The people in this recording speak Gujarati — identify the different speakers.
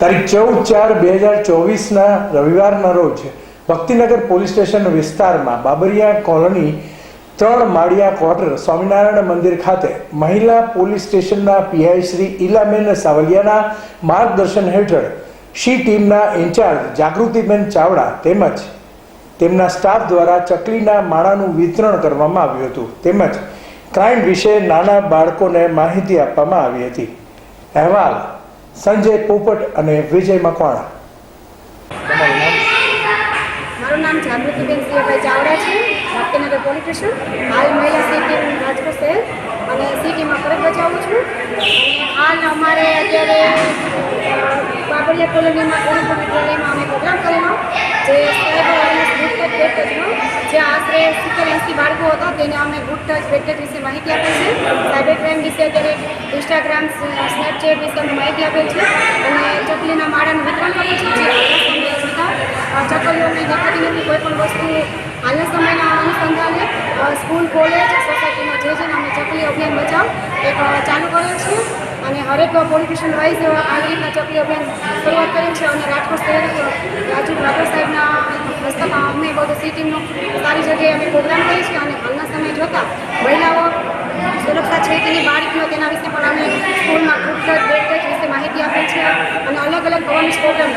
Speaker 1: તારીખ ચૌદ ચાર બે હજાર ચોવીસના રવિવારના રોજ ભક્તિનગર પોલીસ સ્ટેશન વિસ્તારમાં બાબરિયા કોલોની ત્રણ માળિયા ક્વાર્ટર સ્વામિનારાયણ મંદિર ખાતે મહિલા પોલીસ સ્ટેશનના પીઆઈ શ્રી ઈલાબેન સાવલિયાના માર્ગદર્શન હેઠળ શી ટીમના ઇન્ચાર્જ જાગૃતિબેન ચાવડા તેમજ તેમના સ્ટાફ દ્વારા ચકલીના માળાનું વિતરણ કરવામાં આવ્યું હતું. તેમજ ક્રાઇમ વિશે નાના બાળકોને માહિતી આપવામાં આવી હતી. અહેવાલ સંજય પોપટ અને વિજય મકવાણા.
Speaker 2: મારું નામ જાગૃતિબેન સિંહભાઈ ચાવડા છે ભક્તિનગર પોલીસ સ્ટેશન હાલ મહિલા સિટી રાજકોટ શહેર અને સિટીમાં ફરજ બજાવું છું. અને હાલ અમારે અત્યારે બાબરિયા કોલોનીમાં ગુરુકુળ વિદ્યાલયમાં અમે પ્રોગ્રામ કરેલો જે સાયબર અવેરનેસ ટચનો જે આશરે સિત્તેર એંસી બાળકો હતા, તેને અમે ગુડ ટચ બેડ વિશે માહિતી આપેલ છે. સાયબર ક્રાઇમ વિશે અત્યારે ઇન્સ્ટાગ્રામ સ્નેપચેટ વિશે અમે માહિતી આપેલ છે. અને ચકલીના માળાનું વિતરણ કર્યું છે. જે હાલના સમયે ચકલીઓને દેખાતી નથી. કોઈ પણ વસ્તુ હાલના સમયના અનુસંધાને સ્કૂલ, કોલેજ, સોસાયટીમાં જે છે અમે ચકલી અભિયાન બચાવ, એક ચાલુ કરેલ છે. અને હરેક પોલિટિશિયન વાઇઝ આવી રીતના ચકલી અભિયાન શરૂઆત કરી છે. અને રાજકોટ શહેર ટીમનો સારી જગ્યાએ અમે પ્રોગ્રામ કરીએ છીએ અને હાલના સમય જોતાં મહિલાઓ સુરક્ષા છે તેની બાળકીઓ તેના વિશે પણ અમે સ્કૂલમાં ખૂબ જ વિશે માહિતી આપે છે અને અલગ અલગ પવન પ્રોગ્રામ